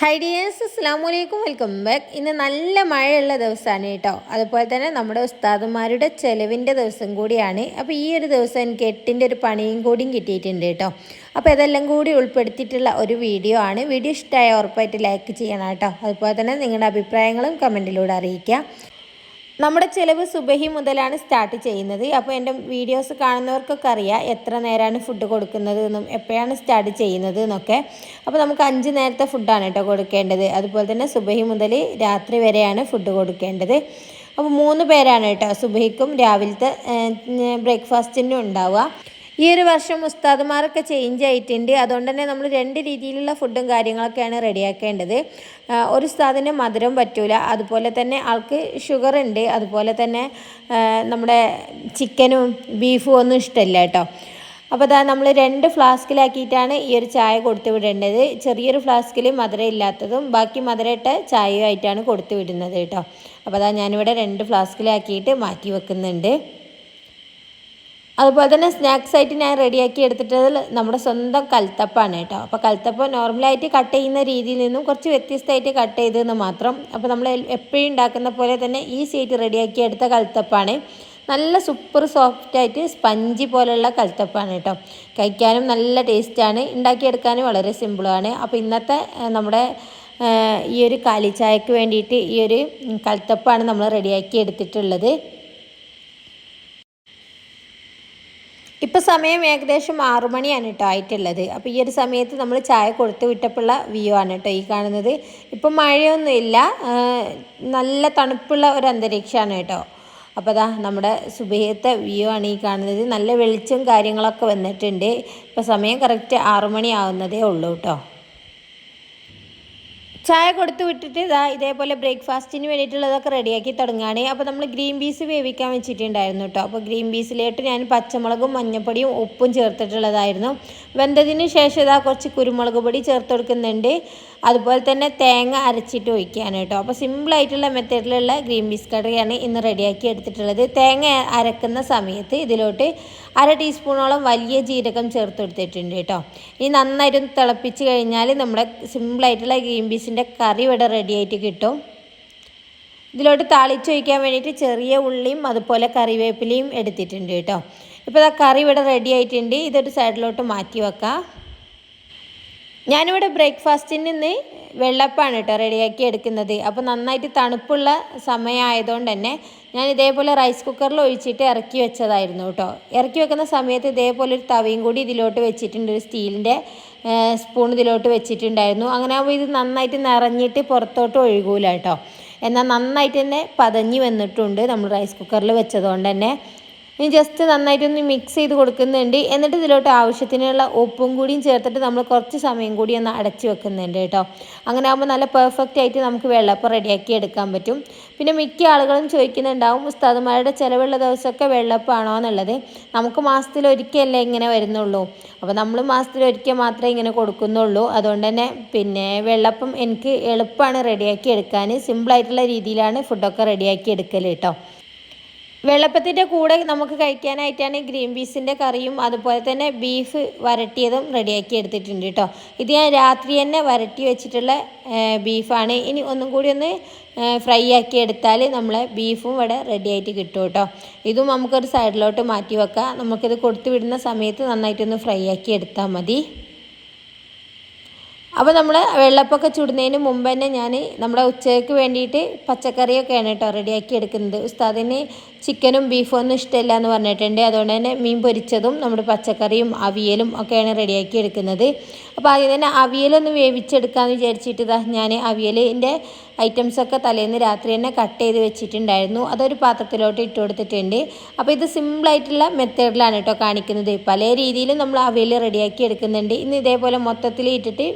Hi dears അസ്സാം വലൈക്കും welcome back ഇന്ന് നല്ല മഴയുള്ള ദിവസമാണ് കേട്ടോ. അതുപോലെ തന്നെ നമ്മുടെ ഉസ്താദുമാരുടെ ചെലവിന്റെ ദിവസം കൂടിയാണ്. അപ്പോൾ ഈ ഒരു ദിവസം എനിക്ക് എട്ടിന്റെ ഒരു പണിയും കൂടിയും കിട്ടിയിട്ടുണ്ട് കേട്ടോ. അപ്പോൾ ഇതെല്ലാം കൂടി ഉൾപ്പെടുത്തിയിട്ടുള്ള ഒരു വീഡിയോ ആണ്. വീഡിയോ ഇഷ്ടമായ ഉറപ്പായിട്ട് ലൈക്ക് ചെയ്യണം കേട്ടോ. അതുപോലെ തന്നെ നിങ്ങളുടെ അഭിപ്രായങ്ങളും കമന്റിലൂടെ അറിയിക്കുക. നമ്മുടെ ചിലവ് സുബഹി മുതലാണ് സ്റ്റാർട്ട് ചെയ്യുന്നത്. അപ്പോൾ എന്റെ വീഡിയോസ് കാണുന്നവർക്കൊക്കെ അറിയാം എത്ര നേരമാണ് ഫുഡ് കൊടുക്കുന്നത് എന്നും എപ്പോഴാണ് സ്റ്റാർട്ട് ചെയ്യുന്നത് എന്നൊക്കെ. അപ്പോൾ നമുക്ക് അഞ്ച് നേരത്തെ ഫുഡാണ് കേട്ടോ കൊടുക്കേണ്ടത്. അതുപോലെ തന്നെ സുബഹി മുതൽ രാത്രി വരെയാണ് ഫുഡ് കൊടുക്കേണ്ടത്. അപ്പോൾ മൂന്ന് പേരാണ് കേട്ടോ സുബഹിക്കും രാവിലത്തെ ബ്രേക്ക്ഫാസ്റ്റിനും ഉണ്ടാവുക. ഈ ഒരു വർഷം ഉസ്താദുമാരൊക്കെ ചേഞ്ച് ആയിട്ടുണ്ട്. അതുകൊണ്ട് തന്നെ നമ്മൾ രണ്ട് രീതിയിലുള്ള ഫുഡും കാര്യങ്ങളൊക്കെയാണ് റെഡിയാക്കേണ്ടത് ഒരു ഉസ്താദിന് മധുരം പറ്റൂല. അതുപോലെ തന്നെ ആൾക്ക് ഷുഗർ ഉണ്ട്. അതുപോലെ തന്നെ നമ്മുടെ ചിക്കനും ബീഫും ഒന്നും ഇഷ്ടമല്ല കേട്ടോ. അപ്പോൾ അതാ നമ്മൾ രണ്ട് ഫ്ലാസ്കിലാക്കിയിട്ടാണ് ഈ ഒരു ചായ കൊടുത്തു വിടേണ്ടത്. ചെറിയൊരു ഫ്ലാസ്കിൽ മധുരം ഇല്ലാത്തതും ബാക്കി മധുരമിട്ട ചായയുമായിട്ടാണ് കൊടുത്തു വിടുന്നത് കേട്ടോ. അപ്പോൾ അതാ ഞാനിവിടെ രണ്ട് ഫ്ലാസ്കിലാക്കിയിട്ട് മാറ്റി വെക്കുന്നുണ്ട്. അതുപോലെ തന്നെ സ്നാക്സ് ആയിട്ട് ഞാൻ റെഡിയാക്കി എടുത്തിട്ടത് നമ്മുടെ സ്വന്തം കൽത്തപ്പാണ് കേട്ടോ. അപ്പോൾ കൽത്തപ്പ നോർമലായിട്ട് കട്ട് ചെയ്യുന്ന രീതിയിൽ നിന്നും കുറച്ച് വ്യത്യസ്തമായിട്ട് കട്ട് ചെയ്തതെന്ന് മാത്രം. അപ്പോൾ നമ്മൾ എപ്പോഴും ഉണ്ടാക്കുന്ന പോലെ തന്നെ ഈസി ആയിട്ട് റെഡിയാക്കി എടുത്ത കൽത്തപ്പാണ്. നല്ല സൂപ്പർ സോഫ്റ്റായിട്ട് സ്പഞ്ചി പോലെയുള്ള കൽത്തപ്പാണ് കേട്ടോ. കഴിക്കാനും നല്ല ടേസ്റ്റാണ് ഉണ്ടാക്കിയെടുക്കാനും വളരെ സിമ്പിളാണ് അപ്പോൾ ഇന്നത്തെ നമ്മുടെ ഈ ഒരു കാലിച്ചായക്ക് വേണ്ടിയിട്ട് ഈ ഒരു കൽത്തപ്പാണ് നമ്മൾ റെഡിയാക്കി എടുത്തിട്ടുള്ളത്. ഇപ്പോൾ സമയം ഏകദേശം ആറു മണിയാണ് കേട്ടോ ആയിട്ടുള്ളത്. അപ്പോൾ ഈ ഒരു സമയത്ത് നമ്മൾ ചായ കൊടുത്തു വിട്ടപ്പോഴുള്ള വ്യൂ ആണ് കേട്ടോ ഈ കാണുന്നത്. ഇപ്പം മഴയൊന്നുമില്ല നല്ല തണുപ്പുള്ള ഒരു അന്തരീക്ഷമാണ് കേട്ടോ അപ്പോൾ അതാ നമ്മുടെ സുബേഹത്തെ വ്യൂ ആണ് ഈ കാണുന്നത്. നല്ല വെളിച്ചം കാര്യങ്ങളൊക്കെ വന്നിട്ടുണ്ട്. ഇപ്പോൾ സമയം കറക്റ്റ് ആറു ആവുന്നതേ ഉള്ളൂ കേട്ടോ ചായ കൊടുത്തു വിട്ടിട്ട് ഇതാ ഇതേപോലെ ബ്രേക്ക്ഫാസ്റ്റിന് വേണ്ടിയിട്ടുള്ളതൊക്കെ റെഡിയാക്കി തുടങ്ങുകയാണ്. അപ്പോൾ നമ്മൾ ഗ്രീൻ പീസ് വേവിക്കാൻ വെച്ചിട്ടുണ്ടായിരുന്നു കേട്ടോ. അപ്പോൾ ഗ്രീൻ പീസിലോട്ട് ഞാൻ പച്ചമുളകും മഞ്ഞപ്പൊടിയും ഉപ്പും ചേർത്തിട്ടുള്ളതായിരുന്നു. വെന്തതിന് ശേഷം ഇതാ കുറച്ച് കുരുമുളക് പൊടി ചേർത്ത് കൊടുക്കുന്നുണ്ട്. അതുപോലെ തന്നെ തേങ്ങ അരച്ചിട്ട് ഒഴിക്കുകയാണ് കേട്ടോ. അപ്പോൾ സിമ്പിളായിട്ടുള്ള മെത്തേഡിലുള്ള ഗ്രീൻ പീസ് കറിയാണ് ഇന്ന് റെഡിയാക്കി എടുത്തിട്ടുള്ളത്. തേങ്ങ അരക്കുന്ന സമയത്ത് ഇതിലോട്ട് അര ടീസ്പൂണോളം വലിയ ജീരകം ചേർത്ത് എടുത്തിട്ടുണ്ട് കേട്ടോ. ഈ നന്നായിട്ട് തിളപ്പിച്ച് കഴിഞ്ഞാൽ നമ്മുടെ സിമ്പിളായിട്ടുള്ള ഗ്രീൻ പീസിന്റെ കറി ഇവിടെ റെഡി ആയിട്ട് കിട്ടും. ഇതിലോട്ട് താളിച്ച് വയ്ക്കാൻ വേണ്ടിയിട്ട് ചെറിയ ഉള്ളിയും അതുപോലെ കറിവേപ്പിലയും എടുത്തിട്ടുണ്ട് കേട്ടോ. ഇപ്പോൾ കറി ഇവിടെ റെഡി ആയിട്ടുണ്ട്. ഇതൊരു സൈഡിലോട്ട് മാറ്റി വെക്കാം. ഞാനിവിടെ ബ്രേക്ക്ഫാസ്റ്റിന് നിന്ന് വെള്ളപ്പാണ് കേട്ടോ റെഡിയാക്കി എടുക്കുന്നത്. അപ്പോൾ നന്നായിട്ട് തണുപ്പുള്ള സമയമായതുകൊണ്ട് തന്നെ ഞാൻ ഇതേപോലെ റൈസ് കുക്കറിൽ ഒഴിച്ചിട്ട് ഇറക്കി വെച്ചതായിരുന്നു കേട്ടോ. ഇറക്കി വെക്കുന്ന സമയത്ത് ഇതേപോലെ ഒരു തവയും കൂടി ഇതിലോട്ട് വെച്ചിട്ടുണ്ട് ഒരു സ്റ്റീലിന്റെ സ്പൂൺ ഇതിലോട്ട് വെച്ചിട്ടുണ്ടായിരുന്നു. അങ്ങനെ ആകുമ്പോൾ ഇത് നന്നായിട്ട് നിറഞ്ഞിട്ട് പുറത്തോട്ട് ഒഴുകൂല കേട്ടോ. എന്നാൽ നന്നായിട്ട് തന്നെ പതഞ്ഞ് വന്നിട്ടുണ്ട് നമ്മൾ റൈസ് കുക്കറിൽ വെച്ചതുകൊണ്ട് തന്നെ ഇനി ജസ്റ്റ് നന്നായിട്ടൊന്ന് മിക്സ് ചെയ്ത് കൊടുക്കുന്നുണ്ട്. എന്നിട്ട് ഇതിലോട്ട് ആവശ്യത്തിനുള്ള ഉപ്പും കൂടിയും ചേർത്തിട്ട് നമ്മൾ കുറച്ച് സമയം കൂടി ഒന്ന് അടച്ചു വെക്കുന്നുണ്ട് കേട്ടോ. അങ്ങനെ ആകുമ്പോൾ നല്ല പെർഫെക്റ്റ് ആയിട്ട് നമുക്ക് വെള്ളപ്പം റെഡിയാക്കി എടുക്കാൻ പറ്റും. പിന്നെ മിക്ക ആളുകളും ചോദിക്കുന്നുണ്ടാവും ഉസ്താദുമാരുടെ ചിലവുള്ള ദിവസമൊക്കെ വെള്ളപ്പമാണോ എന്നുള്ളത്? നമുക്ക് മാസത്തിൽ ഒരിക്കലല്ലേ ഇങ്ങനെ വരുന്നുള്ളൂ. അപ്പോൾ നമ്മൾ മാസത്തിൽ ഒരിക്കൽ മാത്രമേ ഇങ്ങനെ കൊടുക്കുന്നുള്ളൂ. അതുകൊണ്ട് തന്നെ പിന്നെ വെള്ളപ്പം എനിക്ക് എളുപ്പമാണ് റെഡിയാക്കി എടുക്കാൻ സിമ്പിളായിട്ടുള്ള രീതിയിലാണ് ഫുഡൊക്കെ റെഡിയാക്കി എടുക്കൽ കേട്ടോ. വെള്ളപ്പത്തിന്റെ കൂടെ നമുക്ക് കഴിക്കാനായിട്ടാണ് ഗ്രീൻ പീസിന്റെ കറിയും അതുപോലെ തന്നെ ബീഫ് വരട്ടിയതും റെഡിയാക്കി എടുത്തിട്ടുണ്ട് കേട്ടോ. ഇത് ഞാൻ രാത്രി തന്നെ വരട്ടി വെച്ചിട്ടുള്ള ബീഫാണ്. ഇനി ഒന്നും കൂടി ഒന്ന് ഫ്രൈ ആക്കി എടുത്താൽ നമ്മളെ ബീഫും ഇവിടെ റെഡി ആയിട്ട് കിട്ടും കേട്ടോ. ഇതും നമുക്കൊരു സൈഡിലോട്ട് മാറ്റി വെക്കാം. നമുക്കിത് കൊടുത്തു വിടുന്ന സമയത്ത് നന്നായിട്ടൊന്ന് ഫ്രൈ ആക്കി എടുത്താൽ മതി. അപ്പോൾ നമ്മൾ വെള്ളപ്പൊക്കെ ചുടുന്നതിന് മുമ്പ് തന്നെ ഞാൻ നമ്മുടെ ഉച്ചയ്ക്ക് വേണ്ടിയിട്ട് പച്ചക്കറിയൊക്കെയാണ് കേട്ടോ റെഡിയാക്കി എടുക്കുന്നത്. ഉസ്താദിന് ചിക്കനും ബീഫും ഒന്നും ഇഷ്ടമില്ല എന്ന് പറഞ്ഞിട്ടുണ്ട്. അതുകൊണ്ട് തന്നെ മീൻ പൊരിച്ചതും നമ്മുടെ പച്ചക്കറിയും അവിയലും ഒക്കെയാണ് റെഡിയാക്കി എടുക്കുന്നത്. അപ്പോൾ ആദ്യം തന്നെ അവിയലൊന്ന് വേവിച്ചെടുക്കാമെന്ന് വിചാരിച്ചിട്ട് ഇതാ ഞാൻ അവിയലിന്റെ ഐറ്റംസൊക്കെ തലേന്ന് രാത്രി തന്നെ കട്ട് ചെയ്ത് വെച്ചിട്ടുണ്ടായിരുന്നു. അതൊരു പാത്രത്തിലോട്ട് ഇട്ട് കൊടുത്തിട്ടുണ്ട്. അപ്പോൾ ഇത് സിമ്പിളായിട്ടുള്ള മെത്തേഡിലാണ് കേട്ടോ കാണിക്കുന്നത്. പല രീതിയിലും നമ്മൾ അവയിൽ റെഡിയാക്കി എടുക്കുന്നുണ്ട്. ഇന്ന് ഇതേപോലെ മൊത്തത്തിൽ ഇട്ടിട്ട്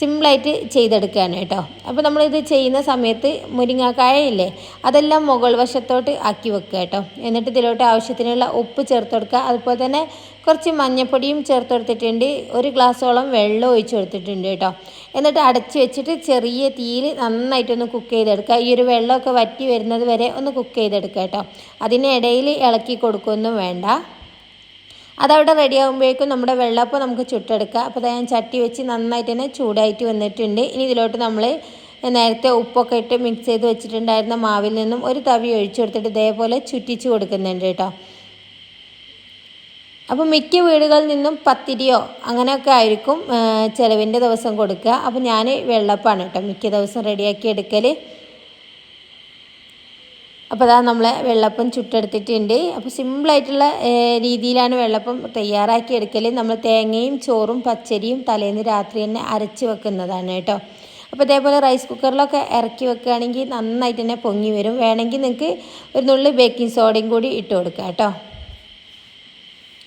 സിമ്പിളായിട്ട് ചെയ്തെടുക്കുകയാണ് കേട്ടോ. അപ്പോൾ നമ്മളിത് ചെയ്യുന്ന സമയത്ത് മുരിങ്ങാക്കായ ഇല്ലേ അതെല്ലാം മുകൾ വശത്തോട്ട് ആക്കി വെക്കുക കേട്ടോ. എന്നിട്ട് ഇതിലോട്ട് ആവശ്യത്തിനുള്ള ഉപ്പ് ചേർത്ത് കൊടുക്കുക. അതുപോലെ തന്നെ കുറച്ച് മഞ്ഞൾപ്പൊടിയും ചേർത്ത് കൊടുത്തിട്ടുണ്ട് ഒരു ഗ്ലാസ്സോളം വെള്ളം ഒഴിച്ച് കൊടുത്തിട്ടുണ്ട് കേട്ടോ. എന്നിട്ട് അടച്ച് വെച്ചിട്ട് ചെറിയ തീയിൽ നന്നായിട്ടൊന്ന് കുക്ക് ചെയ്തെടുക്കുക. ഈ ഒരു വെള്ളമൊക്കെ വറ്റി വരുന്നത് വരെ ഒന്ന് കുക്ക് ചെയ്തെടുക്കുക കേട്ടോ. അതിനിടയിൽ ഇളക്കി കൊടുക്കുകയൊന്നും വേണ്ട. അതവിടെ റെഡി ആകുമ്പോഴേക്കും നമ്മുടെ വെള്ളപ്പം നമുക്ക് ചുട്ടെടുക്കാം അപ്പോൾ ഞാൻ ചട്ടി വെച്ച് നന്നായിട്ട് തന്നെ ചൂടായിട്ട് വന്നിട്ടുണ്ട്. ഇനി ഇതിലോട്ട് നമ്മൾ നേരത്തെ ഉപ്പൊക്കെ ഇട്ട് മിക്സ് ചെയ്ത് വെച്ചിട്ടുണ്ടായിരുന്ന മാവിൽ നിന്നും ഒരു തവി ഒഴിച്ചു കൊടുത്തിട്ട് ഇതേപോലെ ചുറ്റിച്ച് കൊടുക്കുന്നുണ്ട് കേട്ടോ. അപ്പോൾ മിക്ക വീടുകളിൽ നിന്നും പത്തിരിയോ അങ്ങനെയൊക്കെ ആയിരിക്കും ചിലവിന്റെ ദിവസം കൊടുക്കുക. അപ്പോൾ ഞാൻ വെള്ളപ്പാണ് കേട്ടോ മിക്ക ദിവസം റെഡിയാക്കി എടുക്കൽ അപ്പോൾ അതാ നമ്മളെ വെള്ളപ്പം ചുട്ടെടുത്തിട്ടുണ്ട്. അപ്പോൾ സിമ്പിളായിട്ടുള്ള രീതിയിലാണ് വെള്ളപ്പം തയ്യാറാക്കി എടുക്കൽ നമ്മൾ തേങ്ങയും ചോറും പച്ചരിയും തലേന്ന് രാത്രി തന്നെ അരച്ച് വെക്കുന്നതാണ് കേട്ടോ. അപ്പോൾ ഇതേപോലെ റൈസ് കുക്കറിലൊക്കെ ഇറക്കി വെക്കുകയാണെങ്കിൽ നന്നായിട്ട് തന്നെ പൊങ്ങി വരും. വേണമെങ്കിൽ നിങ്ങൾക്ക് ഒരു നുള്ളി ബേക്കിംഗ് സോഡയും കൂടി ഇട്ട് കൊടുക്കുക കേട്ടോ.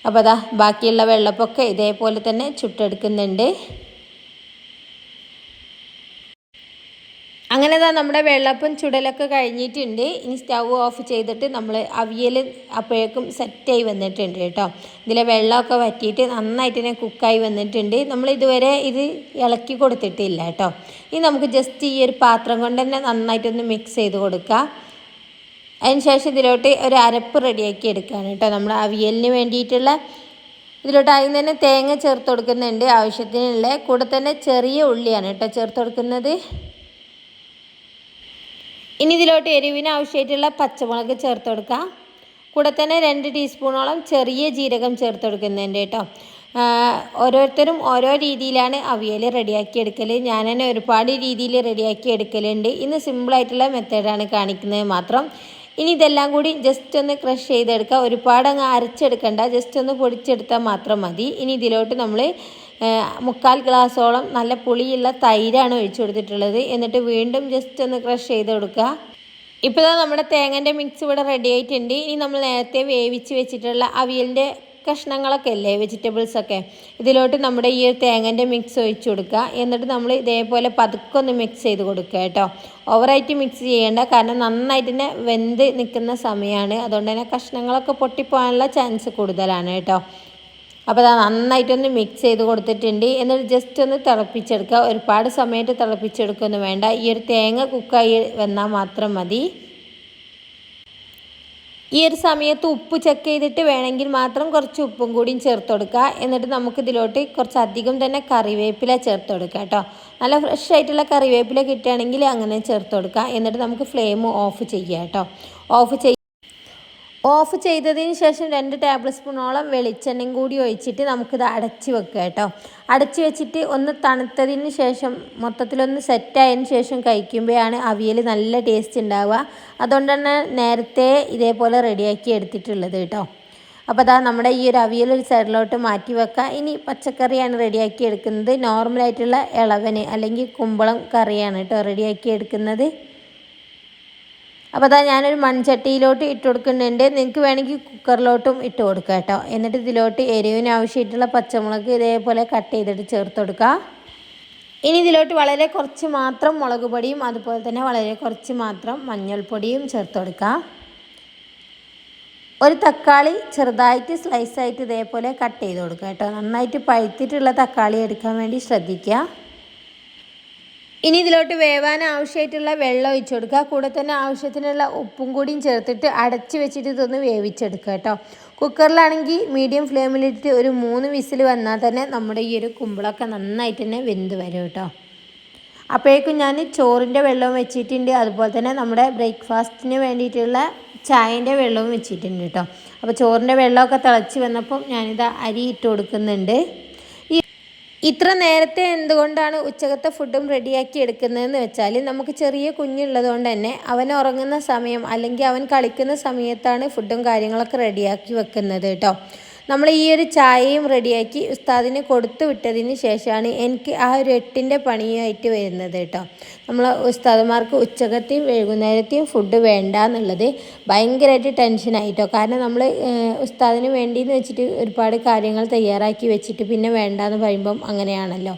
അപ്പോൾ അതാ ബാക്കിയുള്ള വെള്ളപ്പൊക്കെ ഇതേപോലെ തന്നെ ചുട്ടെടുക്കുന്നുണ്ട്. അങ്ങനെ തന്നെ നമ്മുടെ വെള്ളപ്പം ചുടലൊക്കെ കഴിഞ്ഞിട്ടുണ്ട്. ഇനി സ്റ്റൗ ഓഫ് ചെയ്തിട്ട് നമ്മൾ അവിയൽ അപ്പോഴേക്കും സെറ്റായി വന്നിട്ടുണ്ട് കേട്ടോ. ഇതിലെ വെള്ളമൊക്കെ വറ്റിയിട്ട് നന്നായിട്ട് തന്നെ കുക്കായി വന്നിട്ടുണ്ട്. നമ്മൾ ഇതുവരെ ഇത് ഇളക്കി കൊടുത്തിട്ടില്ല കേട്ടോ. ഇനി നമുക്ക് ജസ്റ്റ് ഈ ഒരു പാത്രം കൊണ്ട് തന്നെ നന്നായിട്ടൊന്ന് മിക്സ് ചെയ്ത് കൊടുക്കുക അതിന് ശേഷം ഇതിലോട്ട് ഒരു അരപ്പ് റെഡിയാക്കി എടുക്കുകയാണ് കേട്ടോ. നമ്മൾ അവിയലിന് വേണ്ടിയിട്ടുള്ള ഇതിലോട്ട് ആദ്യം തന്നെ തേങ്ങ ചേർത്ത് കൊടുക്കുന്നുണ്ട് ആവശ്യത്തിനുള്ള. കൂടെ തന്നെ ചെറിയ ഉള്ളിയാണ് കേട്ടോ ചേർത്ത് കൊടുക്കുന്നത്. ഇനി ഇതിലോട്ട് എരിവിന് ആവശ്യമായിട്ടുള്ള പച്ചമുളക് ചേർത്ത് കൊടുക്കാം. കൂടെ തന്നെ രണ്ട് ടീസ്പൂണോളം ചെറിയ ജീരകം ചേർത്ത് കൊടുക്കുന്നുണ്ട് കേട്ടോ. ഓരോരുത്തരും ഓരോ രീതിയിലാണ് അവിയൽ റെഡിയാക്കി എടുക്കൽ ഞാൻ തന്നെ ഒരുപാട് രീതിയിൽ റെഡിയാക്കി എടുക്കലുണ്ട്. ഇന്ന് സിമ്പിളായിട്ടുള്ള മെത്തേഡാണ് കാണിക്കുന്നത് മാത്രം. ഇനി ഇതെല്ലാം കൂടി ജസ്റ്റ് ഒന്ന് ക്രഷ് ചെയ്തെടുക്കുക. ഒരുപാട് അങ്ങ് അരച്ചെടുക്കണ്ട. ജസ്റ്റ് ഒന്ന് പൊടിച്ചെടുത്താൽ മാത്രം മതി. ഇനി ഇതിലോട്ട് നമ്മൾ മുക്കാൽ ഗ്ലാസോളം നല്ല പുളിയുള്ള തൈരാണ് ഒഴിച്ചു കൊടുത്തിട്ടുള്ളത്. എന്നിട്ട് വീണ്ടും ജസ്റ്റ് ഒന്ന് ക്രഷ് ചെയ്ത് കൊടുക്കുക. ഇപ്പോൾ നമ്മുടെ തേങ്ങന്റെ മിക്സ് ഇവിടെ റെഡി ആയിട്ടുണ്ട്. ഇനി നമ്മൾ നേരത്തെ വേവിച്ച് വെച്ചിട്ടുള്ള അവിയലിന്റെ കഷ്ണങ്ങളൊക്കെ അല്ലേ വെജിറ്റബിൾസൊക്കെ. ഇതിലോട്ട് നമ്മുടെ ഈ ഒരു തേങ്ങന്റെ മിക്സ് ഒഴിച്ച് കൊടുക്കുക. എന്നിട്ട് നമ്മൾ ഇതേപോലെ പതുക്കെ ഒന്ന് മിക്സ് ചെയ്ത് കൊടുക്കുക കേട്ടോ. ഓവറായിട്ട് മിക്സ് ചെയ്യേണ്ട. കാരണം നന്നായിട്ട് തന്നെ വെന്ത് നിൽക്കുന്ന സമയമാണ്. അതുകൊണ്ട് തന്നെ കഷ്ണങ്ങളൊക്കെ പൊട്ടിപ്പോകാനുള്ള ചാൻസ് കൂടുതലാണ് കേട്ടോ. അപ്പോൾ അത് നന്നായിട്ടൊന്ന് മിക്സ് ചെയ്ത് കൊടുത്തിട്ടുണ്ട്. എന്നിട്ട് ജസ്റ്റ് ഒന്ന് തിളപ്പിച്ചെടുക്കുക. ഒരുപാട് സമയത്ത് തിളപ്പിച്ചെടുക്കൊന്നും വേണ്ട. ഈ ഒരു തേങ്ങ കുക്കായി വന്നാൽ മാത്രം മതി. ഈ ഒരു സമയത്ത് ഉപ്പ് ചെക്ക് ചെയ്തിട്ട് വേണമെങ്കിൽ മാത്രം കുറച്ച് ഉപ്പും കൂടിയും ചേർത്ത് കൊടുക്കുക. എന്നിട്ട് നമുക്ക് ഇതിലോട്ട് കുറച്ച് അധികം തന്നെ കറിവേപ്പില ചേർത്ത് കൊടുക്കുക കേട്ടോ. നല്ല ഫ്രഷ് ആയിട്ടുള്ള കറിവേപ്പില കിട്ടുകയാണെങ്കിൽ അങ്ങനെ ചേർത്ത് കൊടുക്കുക. എന്നിട്ട് നമുക്ക് ഫ്ലെയിം ഓഫ് ചെയ്യുക കേട്ടോ. ഓഫ് ചെയ്യ ഓഫ് ചെയ്തതിന് ശേഷം രണ്ട് ടേബിൾ സ്പൂണോളം വെളിച്ചെണ്ണയും കൂടി ഒഴിച്ചിട്ട് നമുക്കിത് അടച്ച് വെക്കുക കേട്ടോ. അടച്ച് വെച്ചിട്ട് ഒന്ന് തണുത്തതിന് ശേഷം മൊത്തത്തിലൊന്ന് സെറ്റായതിന് ശേഷം കഴിക്കുമ്പോഴാണ് അവിയൽ നല്ല ടേസ്റ്റ് ഉണ്ടാവുക. അതുകൊണ്ട് തന്നെ നേരത്തെ ഇതേപോലെ റെഡിയാക്കി എടുത്തിട്ടുള്ളത് കേട്ടോ. അപ്പോൾ അതാ നമ്മുടെ ഈ ഒരു അവിയൽ ഒരു സൈഡിലോട്ട് മാറ്റി വെക്കുക. ഇനി പച്ചക്കറിയാണ് റെഡിയാക്കി എടുക്കുന്നത്. നോർമലായിട്ടുള്ള ഇളവന് അല്ലെങ്കിൽ കുമ്പളം കറിയാണ് കേട്ടോ റെഡിയാക്കി എടുക്കുന്നത്. അപ്പോൾ അതാ ഞാനൊരു മൺചട്ടിയിലോട്ട് ഇട്ട് കൊടുക്കുന്നുണ്ട് നിങ്ങൾക്ക് വേണമെങ്കിൽ കുക്കറിലോട്ടും ഇട്ട് കൊടുക്കുക കേട്ടോ. എന്നിട്ട് ഇതിലോട്ട് എരിവിന് ആവശ്യമായിട്ടുള്ള പച്ചമുളക് ഇതേപോലെ കട്ട് ചെയ്തിട്ട് ചേർത്ത് കൊടുക്കുക ഇനി ഇതിലോട്ട് വളരെ കുറച്ച് മാത്രം മുളക് പൊടിയും അതുപോലെ തന്നെ വളരെ കുറച്ച് മാത്രം മഞ്ഞൾപ്പൊടിയും ചേർത്ത് കൊടുക്കുക ഒരു തക്കാളി ചെറുതായിട്ട് സ്ലൈസായിട്ട് ഇതേപോലെ കട്ട് ചെയ്ത് കൊടുക്കുക കേട്ടോ. നന്നായിട്ട് പഴുത്തിട്ടുള്ള തക്കാളി എടുക്കാൻ വേണ്ടി ശ്രദ്ധിക്കുക. ഇനി ഇതിലോട്ട് വേവാൻ ആവശ്യമായിട്ടുള്ള വെള്ളം ഒഴിച്ചു കൊടുക്കുക. കൂടെ തന്നെ ആവശ്യത്തിനുള്ള ഉപ്പും കൂടിയും ചേർത്തിട്ട് അടച്ച് വെച്ചിട്ട് ഇതൊന്ന് വേവിച്ചെടുക്കുക കേട്ടോ. കുക്കറിലാണെങ്കിൽ മീഡിയം ഫ്ലെയിമിലിട്ട് ഒരു മൂന്ന് വിസിൽ വന്നാൽ തന്നെ നമ്മുടെ ഈ ഒരു കുമ്പിളൊക്കെ നന്നായിട്ട് തന്നെ വെന്ത് വരും കേട്ടോ. അപ്പോഴേക്കും ഞാൻ ചോറിന്റെ വെള്ളവും വെച്ചിട്ടുണ്ട്. അതുപോലെ തന്നെ നമ്മുടെ ബ്രേക്ക്ഫാസ്റ്റിന് വേണ്ടിയിട്ടുള്ള ചായന്റെ വെള്ളവും വെച്ചിട്ടുണ്ട് കേട്ടോ. അപ്പോൾ ചോറിന്റെ വെള്ളമൊക്കെ തിളച്ച് വന്നപ്പം ഞാനിത് അരി ഇട്ട് കൊടുക്കുന്നുണ്ട്. ഇത്ര നേരത്തെ എന്തുകൊണ്ടാണ് ഉച്ചകത്തെ ഫുഡും റെഡിയാക്കി എടുക്കുന്നതെന്ന് വെച്ചാൽ നമുക്ക് ചെറിയ കുഞ്ഞുള്ളത് കൊണ്ട് തന്നെ അവൻ ഉറങ്ങുന്ന സമയം അല്ലെങ്കിൽ അവൻ കളിക്കുന്ന സമയത്താണ് ഫുഡും കാര്യങ്ങളൊക്കെ റെഡിയാക്കി വെക്കുന്നത് കേട്ടോ. നമ്മൾ ഈ ഒരു ചായയും റെഡിയാക്കി ഉസ്താദിന് കൊടുത്തു വിട്ടതിന് ശേഷമാണ് എനിക്ക് ആ ഒരു എട്ടിന്റെ പണിയായിട്ട് വരുന്നത് കേട്ടോ. നമ്മൾ ഉസ്താദന്മാർക്ക് ഉച്ചകത്തെയും വൈകുന്നേരത്തെയും ഫുഡ് വേണ്ട എന്നുള്ളത് ഭയങ്കരമായിട്ട് ടെൻഷനായിട്ടോ കാരണം നമ്മൾ ഉസ്താദിന് വേണ്ടിയെന്ന് വെച്ചിട്ട് ഒരുപാട് കാര്യങ്ങൾ തയ്യാറാക്കി വെച്ചിട്ട് പിന്നെ വേണ്ടാന്ന് പറയുമ്പം അങ്ങനെയാണല്ലോ.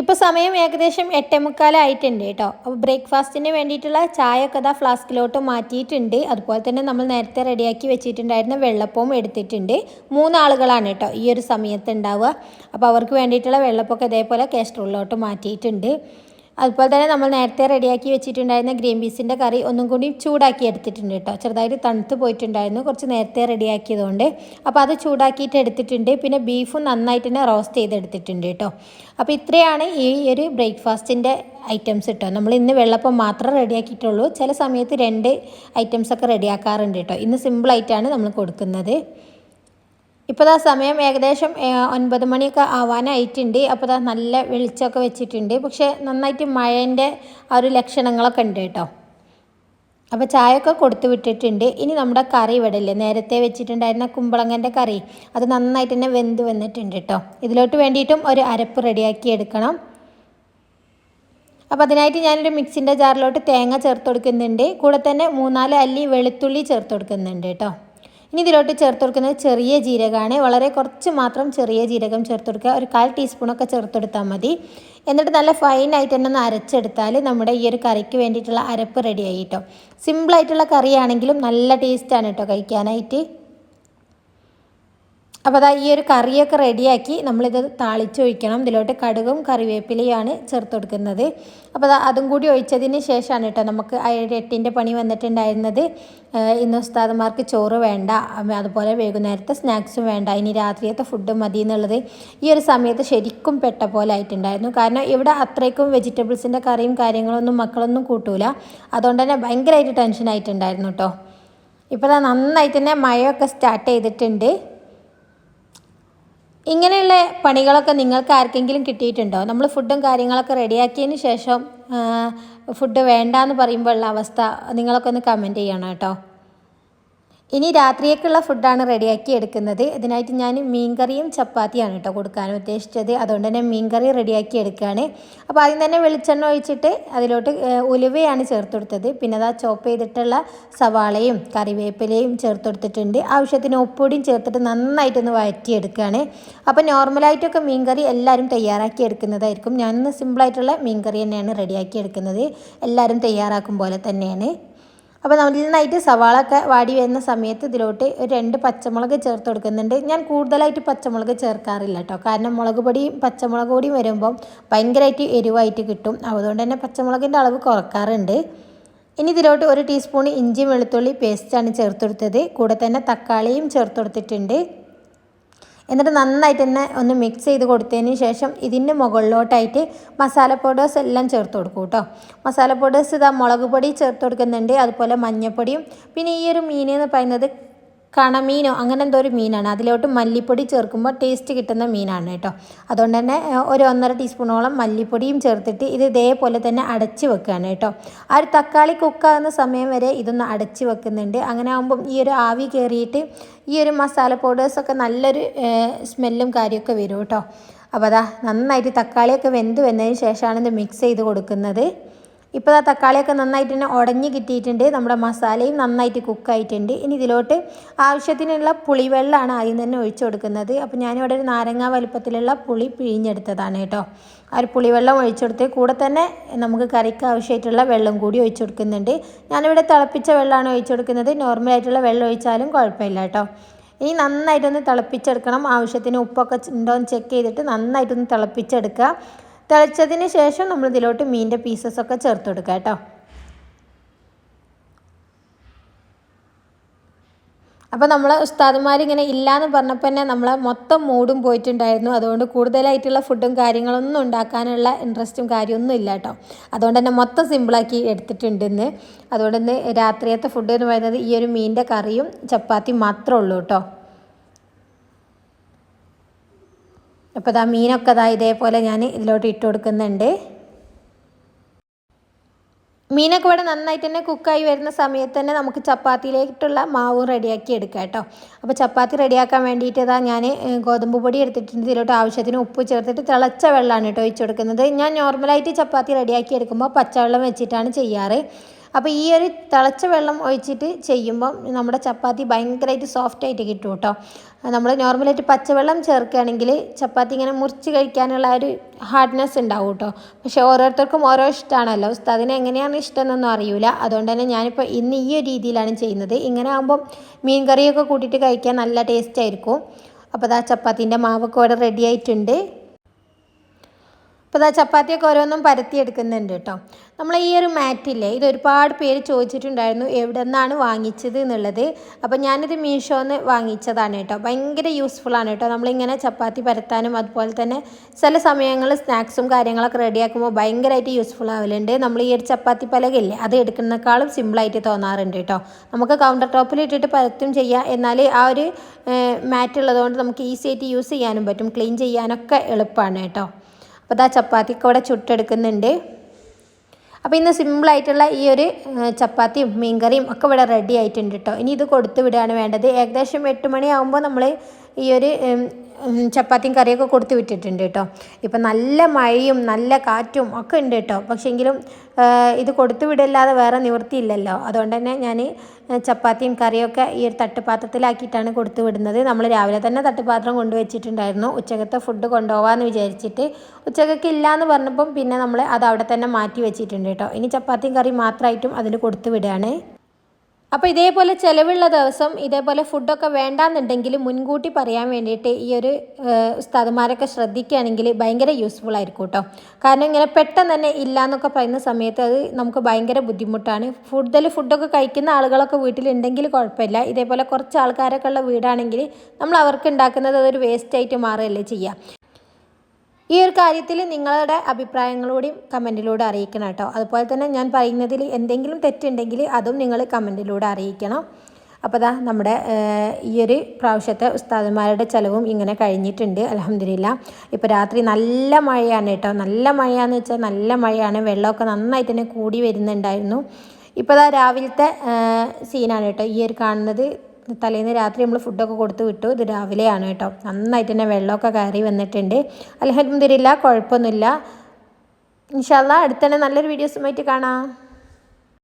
ഇപ്പോൾ സമയം ഏകദേശം എട്ടേ മുക്കാലായിട്ടുണ്ട് കേട്ടോ. അപ്പോൾ ബ്രേക്ക്ഫാസ്റ്റിന് വേണ്ടിയിട്ടുള്ള ചായ ഒക്കെ അതാ ഫ്ലാസ്കിലോട്ട് മാറ്റിയിട്ടുണ്ട്. അതുപോലെ തന്നെ നമ്മൾ നേരത്തെ റെഡിയാക്കി വെച്ചിട്ടുണ്ടായിരുന്ന വെള്ളപ്പവും എടുത്തിട്ടുണ്ട്. മൂന്നാളുകളാണ് കേട്ടോ ഈ ഒരു സമയത്ത് ഉണ്ടാവുക. അപ്പോൾ അവർക്ക് വേണ്ടിയിട്ടുള്ള വെള്ളപ്പൊക്കെ ഇതേപോലെ കേസ്ട്രോളിലോട്ട് മാറ്റിയിട്ടുണ്ട്. അതുപോലെ തന്നെ നമ്മൾ നേരത്തെ റെഡിയാക്കി വെച്ചിട്ടുണ്ടായിരുന്ന ഗ്രീൻ പീസിന്റെ കറി ഒന്നും കൂടി ചൂടാക്കി എടുത്തിട്ടുണ്ട് കേട്ടോ. ചെറുതായിട്ട് തണുത്ത് പോയിട്ടുണ്ടായിരുന്നു. കുറച്ച് നേരത്തെ റെഡിയാക്കിയതുകൊണ്ട്. അപ്പോൾ അത് ചൂടാക്കിയിട്ട് എടുത്തിട്ടുണ്ട്. പിന്നെ ബീഫും നന്നായിട്ട് തന്നെ റോസ്റ്റ് ചെയ്തെടുത്തിട്ടുണ്ട് കേട്ടോ. അപ്പോൾ ഇത്രയാണ് ഈ ഒരു ബ്രേക്ക്ഫാസ്റ്റിന്റെ ഐറ്റംസ് കേട്ടോ. നമ്മൾ ഇന്ന് വെള്ളപ്പം മാത്രം റെഡിയാക്കിയിട്ടുള്ളൂ. ചില സമയത്ത് രണ്ട് ഐറ്റംസൊക്കെ റെഡിയാക്കാറുണ്ട് കേട്ടോ. ഇന്ന് സിമ്പിളായിട്ടാണ് നമ്മൾ കൊടുക്കുന്നത്. ഇപ്പോൾ സമയം ഏകദേശം ഒൻപത് മണിയൊക്കെ ആവാനായിട്ടുണ്ട്. അപ്പോൾ ദാ നല്ല വെളിച്ചമൊക്കെ വെച്ചിട്ടുണ്ട്. പക്ഷേ നന്നായിട്ട് മഴേന്റെ ആ ഒരു ലക്ഷണങ്ങളൊക്കെ ഉണ്ട് കേട്ടോ. അപ്പോൾ ചായയൊക്കെ കൊടുത്തു വിട്ടിട്ടുണ്ട്. ഇനി നമ്മുടെ കറി ഇവിടെ ഇല്ലേ നേരത്തെ വെച്ചിട്ടുണ്ടായിരുന്ന കുമ്പളങ്ങന്റെ കറി. അത് നന്നായിട്ട് തന്നെ വെന്ത് വന്നിട്ടുണ്ട് കേട്ടോ. ഇതിലോട്ട് വേണ്ടിയിട്ടും ഒരു അരപ്പ് റെഡിയാക്കി എടുക്കണം. അപ്പോൾ അതിനായിട്ട് ഞാനൊരു മിക്സിന്റെ ജാറിലോട്ട് തേങ്ങ ചേർത്ത് കൊടുക്കുന്നുണ്ട്. കൂടെ തന്നെ മൂന്നാൽ അല്ലി വെളുത്തുള്ളി ചേർത്ത് കൊടുക്കുന്നുണ്ട് കേട്ടോ. ഇനി ഇതിലോട്ട് ചേർത്ത് കൊടുക്കുന്നത് ചെറിയ ജീരകമാണ്. വളരെ കുറച്ച് മാത്രം ചെറിയ ജീരകം ചേർത്ത് കൊടുക്കുക ഒരു കാൽ ടീസ്പൂണൊക്കെ ചേർത്തെടുത്താൽ മതി. എന്നിട്ട് നല്ല ഫൈനായിട്ട് തന്നെ ഒന്ന് അരച്ചെടുത്താൽ നമ്മുടെ ഈ ഒരു കറിക്ക് വേണ്ടിയിട്ടുള്ള അരപ്പ് റെഡി ആയി കേട്ടോ. സിമ്പിളായിട്ടുള്ള കറിയാണെങ്കിലും നല്ല ടേസ്റ്റാണ് കേട്ടോ കഴിക്കാനായിട്ട്. അപ്പോൾ അതാ ഈ ഒരു കറിയൊക്കെ റെഡിയാക്കി നമ്മളിത് താളിച്ചൊഴിക്കണം ഇതിലോട്ട് കടുകും കറിവേപ്പിലയുമാണ് ചേർത്ത് കൊടുക്കുന്നത്. അപ്പോൾ അതാ അതും കൂടി ഒഴിച്ചതിന് ശേഷമാണ് കേട്ടോ നമുക്ക് എട്ടിന്റെ പണി വന്നിട്ടുണ്ടായിരുന്നത്. ഇന്ന് ഉസ്താദന്മാർക്ക് ചോറ് വേണ്ട അതുപോലെ വൈകുന്നേരത്തെ സ്നാക്സും വേണ്ട ഇനി രാത്രിയത്തെ ഫുഡും മതി എന്നുള്ളത് ഈ ഒരു സമയത്ത് ശരിക്കും പെട്ട പോലെ ആയിട്ടുണ്ടായിരുന്നു. കാരണം ഇവിടെ അത്രയ്ക്കും വെജിറ്റബിൾസിന്റെ കറിയും കാര്യങ്ങളൊന്നും മക്കളൊന്നും കൂട്ടൂല. അതുകൊണ്ട് തന്നെ ഭയങ്കരമായിട്ട് ടെൻഷൻ ആയിട്ടുണ്ടായിരുന്നു കേട്ടോ ഇപ്പോൾ നന്നായിട്ട് തന്നെ മഴയൊക്കെ സ്റ്റാർട്ട് ചെയ്തിട്ടുണ്ട്. ഇങ്ങനെയുള്ള പണികളൊക്കെ നിങ്ങൾക്ക് ആർക്കെങ്കിലും കിട്ടിയിട്ടുണ്ടോ? നമ്മൾ ഫുഡും കാര്യങ്ങളൊക്കെ റെഡിയാക്കിയതിന് ശേഷം ഫുഡ് വേണ്ട എന്ന് പറയുമ്പോഴുള്ള അവസ്ഥ നിങ്ങളൊക്കെ ഒന്ന് കമന്റ് ചെയ്യണം കേട്ടോ. ഇനി രാത്രിയേക്കുള്ള ഫുഡാണ് റെഡിയാക്കി എടുക്കുന്നത്. ഇതിനായിട്ട് ഞാൻ മീൻകറിയും ചപ്പാത്തിയാണ് കേട്ടോ കൊടുക്കാൻ ഉദ്ദേശിച്ചത്. അതുകൊണ്ട് തന്നെ മീൻകറി റെഡിയാക്കി എടുക്കുകയാണ്. അപ്പോൾ ആദ്യം തന്നെ വെളിച്ചെണ്ണ ഒഴിച്ചിട്ട് അതിലോട്ട് ഉലുവയാണ് ചേർത്ത് കൊടുത്തത്. പിന്നെ അതാ ചോപ്പ് ചെയ്തിട്ടുള്ള സവാളയും കറിവേപ്പിലയും ചേർത്ത് കൊടുത്തിട്ടുണ്ട്. ആവശ്യത്തിന് ഉപ്പൊടിയും ചേർത്തിട്ട് നന്നായിട്ടൊന്ന് വഴറ്റിയെടുക്കുകയാണ്. അപ്പോൾ നോർമലായിട്ടൊക്കെ മീൻകറി എല്ലാവരും തയ്യാറാക്കി എടുക്കുന്നതായിരിക്കും. ഞാനിന്ന് സിമ്പിളായിട്ടുള്ള മീൻകറി തന്നെയാണ് റെഡിയാക്കി എടുക്കുന്നത്. എല്ലാവരും തയ്യാറാക്കും പോലെ തന്നെയാണ്. അപ്പോൾ നമ്മൾ നന്നായിട്ട് സവാള ഒക്കെ വാടി വരുന്ന സമയത്ത് ഇതിലോട്ട് രണ്ട് പച്ചമുളക് ചേർത്ത് കൊടുക്കുന്നുണ്ട്. ഞാൻ കൂടുതലായിട്ട് പച്ചമുളക് ചേർക്കാറില്ല കേട്ടോ കാരണം മുളക് പൊടിയും പച്ചമുളക് പൊടിയും വരുമ്പം ഭയങ്കരമായിട്ട് എരിവായിട്ട് കിട്ടും. അതുകൊണ്ട് തന്നെ പച്ചമുളകിന്റെ അളവ് കുറക്കാറുണ്ട്. ഇനി ഇതിലോട്ട് ഒരു ടീസ്പൂൺ ഇഞ്ചി വെളുത്തുള്ളി പേസ്റ്റാണ് ചേർത്ത് കൊടുത്തത്. കൂടെ തന്നെ തക്കാളിയും ചേർത്ത് കൊടുത്തിട്ടുണ്ട്. എന്നിട്ട് നന്നായിട്ട് തന്നെ ഒന്ന് മിക്സ് ചെയ്ത് കൊടുത്തതിന് ശേഷം ഇതിന്റെ മുകളിലോട്ടായിട്ട് മസാല പൗഡേഴ്സ് എല്ലാം ചേർത്ത് കൊടുക്കും കേട്ടോ. മസാല പൗഡേഴ്സ് ഇതാ മുളക് പൊടി ചേർത്ത് കൊടുക്കുന്നുണ്ട് അതുപോലെ മഞ്ഞൾപ്പൊടിയും പിന്നെ ഈ ഒരു മീൻ എന്ന് പറയുന്നത് കണമീനോ അങ്ങനെ എന്തോ ഒരു മീനാണ്. അതിലോട്ട് മല്ലിപ്പൊടി ചേർക്കുമ്പോൾ ടേസ്റ്റ് കിട്ടുന്ന മീനാണ് കേട്ടോ. അതുകൊണ്ട് തന്നെ ഒരു ഒന്നര ടീസ്പൂണോളം മല്ലിപ്പൊടിയും ചേർത്തിട്ട് ഇത് ഇതേപോലെ തന്നെ അടച്ച് വെക്കുകയാണ് കേട്ടോ. ആ ഒരു തക്കാളി കുക്കാകുന്ന സമയം വരെ ഇതൊന്ന് അടച്ച് വെക്കുന്നുണ്ട്. അങ്ങനെ ആകുമ്പം ഈ ഒരു ആവി കയറിയിട്ട് ഈ ഒരു മസാല പൗഡേഴ്സൊക്കെ നല്ലൊരു സ്മെല്ലും കാര്യമൊക്കെ വരും കേട്ടോ. അപ്പോൾ അതാ നന്നായിട്ട് തക്കാളിയൊക്കെ വെന്ത് വന്നതിന് ശേഷമാണ് ഇത് മിക്സ് ചെയ്ത് കൊടുക്കുന്നത്. ഇപ്പോൾ ആ തക്കാളിയൊക്കെ നന്നായിട്ട് തന്നെ ഉടഞ്ഞ് കിട്ടിയിട്ടുണ്ട്. നമ്മുടെ മസാലയും നന്നായിട്ട് കുക്കായിട്ടുണ്ട്. ഇനി ഇതിലോട്ട് ആവശ്യത്തിനുള്ള പുളിവെള്ളമാണ് ആദ്യം തന്നെ ഒഴിച്ചു കൊടുക്കുന്നത്. അപ്പോൾ ഞാനിവിടെ ഒരു നാരങ്ങ വലുപ്പത്തിലുള്ള പുളി പിഴിഞ്ഞെടുത്തതാണ് കേട്ടോ. ആ ഒരു പുളിവെള്ളം ഒഴിച്ചു കൊടുത്ത് കൂടെ തന്നെ നമുക്ക് കറിക്ക് ആവശ്യമായിട്ടുള്ള വെള്ളം കൂടി ഒഴിച്ചു കൊടുക്കുന്നുണ്ട്. ഞാനിവിടെ തിളപ്പിച്ച വെള്ളമാണ് ഒഴിച്ചു കൊടുക്കുന്നത്. നോർമലായിട്ടുള്ള വെള്ളം ഒഴിച്ചാലും കുഴപ്പമില്ല കേട്ടോ. ഇനി നന്നായിട്ടൊന്ന് തിളപ്പിച്ചെടുക്കണം. ആവശ്യത്തിന് ഉപ്പൊക്കെ ഉണ്ടോ എന്ന് ചെക്ക് ചെയ്തിട്ട് നന്നായിട്ടൊന്ന് തിളപ്പിച്ചെടുക്കുക. തിളച്ചതിന് ശേഷം നമ്മൾ ഇതിലോട്ട് മീനിന്റെ പീസസൊക്കെ ചേർത്ത് കൊടുക്കുക കേട്ടോ. അപ്പോൾ നമ്മൾ ഇങ്ങനെ ഇല്ലയെന്ന് പറഞ്ഞപ്പോൾ തന്നെ നമ്മൾ മൊത്തം മൂടും പോയിട്ടുണ്ടായിരുന്നു. അതുകൊണ്ട് കൂടുതലായിട്ടുള്ള ഫുഡും കാര്യങ്ങളൊന്നും ഉണ്ടാക്കാനുള്ള ഇൻട്രസ്റ്റും കാര്യമൊന്നും ഇല്ല കേട്ടോ. അതുകൊണ്ട് തന്നെ മൊത്തം സിമ്പിളാക്കി എടുത്തിട്ടുണ്ട് ഇന്ന് അതുകൊണ്ട് ഇന്ന് രാത്രിയത്തെ ഫുഡ് എന്ന് പറയുന്നത് ഈ ഒരു മീനിന്റെ കറിയും ചപ്പാത്തി മാത്രമേ ഉള്ളൂ കേട്ടോ. അപ്പോൾ ഇതാ മീനൊക്കെ ഇതാ ഇതേപോലെ ഞാൻ ഇതിലോട്ട് ഇട്ട് കൊടുക്കുന്നുണ്ട്. മീനൊക്കെ ഇവിടെ നന്നായിട്ട് തന്നെ കുക്കായി വരുന്ന സമയത്ത് തന്നെ നമുക്ക് ചപ്പാത്തിയിലേക്കുള്ള മാവും റെഡിയാക്കി എടുക്കാം കേട്ടോ. അപ്പോൾ ചപ്പാത്തി റെഡിയാക്കാൻ വേണ്ടിയിട്ട് ഇതാ ഞാൻ ഗോതമ്പ് പൊടി എടുത്തിട്ടുണ്ട്. ഇതിലോട്ട് ആവശ്യത്തിന് ഉപ്പ് ചേർത്തിട്ട് തിളച്ച വെള്ളമാണ് കേട്ടോ ഒഴിച്ചു കൊടുക്കുന്നത്. ഞാൻ നോർമലായിട്ട് ചപ്പാത്തി റെഡിയാക്കി എടുക്കുമ്പോൾ പച്ചവെള്ളം വെച്ചിട്ടാണ് ചെയ്യാറ്. അപ്പോൾ ഈ ഒരു തിളച്ച വെള്ളം ഒഴിച്ചിട്ട് ചെയ്യുമ്പം നമ്മുടെ ചപ്പാത്തി ഭയങ്കരമായിട്ട് സോഫ്റ്റ് ആയിട്ട് കിട്ടും കേട്ടോ. നമ്മൾ നോർമലായിട്ട് പച്ചവെള്ളം ചേർക്കുകയാണെങ്കിൽ ചപ്പാത്തി ഇങ്ങനെ മുറിച്ച് കഴിക്കാനുള്ള ഒരു ഹാർഡ്നെസ് ഉണ്ടാവും കേട്ടോ. പക്ഷേ ഓരോരുത്തർക്കും ഓരോ ഇഷ്ടമാണല്ലോ ഉസ്താദിന് എങ്ങനെയാണ് ഇഷ്ടം എന്നൊന്നും അറിയില്ല അതുകൊണ്ട് തന്നെ ഞാനിപ്പോൾ ഇന്ന് ഈ ഒരു രീതിയിലാണ് ചെയ്യുന്നത്. ഇങ്ങനെ ആകുമ്പം മീൻ കറിയൊക്കെ കൂട്ടിയിട്ട് കഴിക്കാൻ നല്ല ടേസ്റ്റ് ആയിരിക്കും. അപ്പോൾ അതാ ചപ്പാത്തിന്റെ മാവൊക്കെ ഇവിടെ റെഡി ആയിട്ടുണ്ട്. അപ്പോൾ ഇതാ ചപ്പാത്തിയൊക്കെ ഓരോന്നും പരത്തി എടുക്കുന്നുണ്ട് കേട്ടോ. നമ്മൾ ഈ ഒരു മാറ്റില്ലേ ഇത് ഒരുപാട് പേര് ചോദിച്ചിട്ടുണ്ടായിരുന്നു എവിടെ നിന്നാണ് വാങ്ങിച്ചത് എന്നുള്ളത്. അപ്പോൾ ഞാനിത് മീഷോന്ന് വാങ്ങിച്ചതാണ് കേട്ടോ. ഭയങ്കര യൂസ്ഫുൾ ആണ് കേട്ടോ. നമ്മളിങ്ങനെ ചപ്പാത്തി പരത്താനും അതുപോലെ തന്നെ ചില സമയങ്ങളിൽ സ്നാക്സും കാര്യങ്ങളൊക്കെ റെഡിയാക്കുമ്പോൾ ഭയങ്കരമായിട്ട് യൂസ്ഫുൾ ആവലുണ്ട്. നമ്മൾ ഈ ഒരു ചപ്പാത്തി പലകയില്ലേ അത് എടുക്കുന്നേക്കാളും സിമ്പിളായിട്ട് തോന്നാറുണ്ട് കേട്ടോ. നമുക്ക് കൗണ്ടർ ടോപ്പിൽ ഇട്ടിട്ട് പരത്തും ചെയ്യാം. എന്നാൽ ആ ഒരു മാറ്റ് ഉള്ളതുകൊണ്ട് നമുക്ക് ഈസി ആയിട്ട് യൂസ് ചെയ്യാനും പറ്റും. ക്ലീൻ ചെയ്യാനൊക്കെ എളുപ്പമാണ് കേട്ടോ. അപ്പോൾ ഇതാ ചപ്പാത്തിക്ക് ഇവിടെ ചുട്ടെടുക്കുന്നുണ്ട്. അപ്പോൾ ഇന്ന് സിമ്പിളായിട്ടുള്ള ഈ ഒരു ചപ്പാത്തിയും മീൻകറിയും ഒക്കെ ഇവിടെ റെഡി ആയിട്ടുണ്ട് കേട്ടോ ഇനി ഇത് കൊടുത്തു വിടുകയാണ് വേണ്ടത്. ഏകദേശം എട്ട് മണിയാകുമ്പോൾ നമ്മൾ ഈ ഒരു ചപ്പാത്തിയും കറിയൊക്കെ കൊടുത്തു വിട്ടിട്ടുണ്ട് കേട്ടോ. ഇപ്പം നല്ല മഴയും നല്ല കാറ്റും ഒക്കെ ഉണ്ട് കേട്ടോ. പക്ഷേങ്കിലും ഇത് കൊടുത്തു വിടല്ലാതെ വേറെ നിവൃത്തിയില്ലല്ലോ. അതുകൊണ്ട് തന്നെ ഞാൻ ചപ്പാത്തിയും കറിയൊക്കെ ഈ ഒരു തട്ടുപാത്രത്തിലാക്കിയിട്ടാണ് കൊടുത്തു വിടുന്നത്. നമ്മൾ രാവിലെ തന്നെ തട്ടുപാത്രം കൊണ്ടുവച്ചിട്ടുണ്ടായിരുന്നു ഉച്ചക്കത്തെ ഫുഡ് കൊണ്ടുപോകാമെന്ന് വിചാരിച്ചിട്ട്. ഉച്ചക്കൊക്കെ ഇല്ല എന്ന് പറഞ്ഞപ്പം പിന്നെ നമ്മൾ അത് അവിടെ തന്നെ മാറ്റി വെച്ചിട്ടുണ്ട് കേട്ടോ. ഇനി ചപ്പാത്തിയും കറിയും മാത്രമായിട്ടും അതിൽ കൊടുത്തു വിടുകയാണ് അപ്പോൾ ഇതേപോലെ ചിലവുള്ള ദിവസം ഇതേപോലെ ഫുഡൊക്കെ വേണ്ടാന്നുണ്ടെങ്കിൽ മുൻകൂട്ടി പറയാൻ വേണ്ടിയിട്ട് ഈ ഒരു ഉസ്താദുമാരൊക്കെ ശ്രദ്ധിക്കുകയാണെങ്കിൽ ഭയങ്കര യൂസ്ഫുൾ ആയിരിക്കും കേട്ടോ കാരണം ഇങ്ങനെ പെട്ടെന്ന് തന്നെ ഇല്ല എന്നൊക്കെ പറയുന്ന സമയത്ത് അത് നമുക്ക് ഭയങ്കര ബുദ്ധിമുട്ടാണ്. കൂടുതൽ ഫുഡൊക്കെ കഴിക്കുന്ന ആളുകളൊക്കെ വീട്ടിലുണ്ടെങ്കിൽ കുഴപ്പമില്ല. ഇതേപോലെ കുറച്ച് ആൾക്കാരൊക്കെ ഉള്ള വീടാണെങ്കിൽ നമ്മൾ അവർക്ക് ഉണ്ടാക്കുന്നത് അതൊരു വേസ്റ്റ് ആയിട്ട് മാറുകയല്ലേ ചെയ്യുക. ഈ ഒരു കാര്യത്തിൽ നിങ്ങളുടെ അഭിപ്രായങ്ങളോടെയും കമന്റിലൂടെ അറിയിക്കണം കേട്ടോ. അതുപോലെ തന്നെ ഞാൻ പറയുന്നതിൽ എന്തെങ്കിലും തെറ്റുണ്ടെങ്കിൽ അതും നിങ്ങൾ കമന്റിലൂടെ അറിയിക്കണം. അപ്പോൾ ദാ നമ്മുടെ ഈ ഒരു പ്രാവശ്യത്തെ ഉസ്താദന്മാരുടെ ചിലവും ഇങ്ങനെ കഴിഞ്ഞിട്ടുണ്ട്. അലഹമില്ല ഇപ്പോൾ രാത്രി നല്ല മഴയാണ് കേട്ടോ. നല്ല മഴയാണെന്ന് വെച്ചാൽ നല്ല മഴയാണ്. വെള്ളമൊക്കെ നന്നായിട്ട് തന്നെ കൂടി വരുന്നുണ്ടായിരുന്നു. ഇപ്പോൾ ദാ രാവിലത്തെ സീനാണ് കേട്ടോ. ഈ ഒരു കാണുന്നത് തലേന്ന് രാത്രി നമ്മൾ ഫുഡൊക്കെ കൊടുത്ത് വിട്ടു. ഇത് രാവിലെയാണ് കേട്ടോ. നന്നായിട്ട് തന്നെ വെള്ളമൊക്കെ കയറി വന്നിട്ടുണ്ട്. അലഹമില്ല കുഴപ്പമൊന്നുമില്ല. ഇൻഷാല്ല അടുത്തന്നെ നല്ലൊരു വീഡിയോസുമായിട്ട് കാണാം.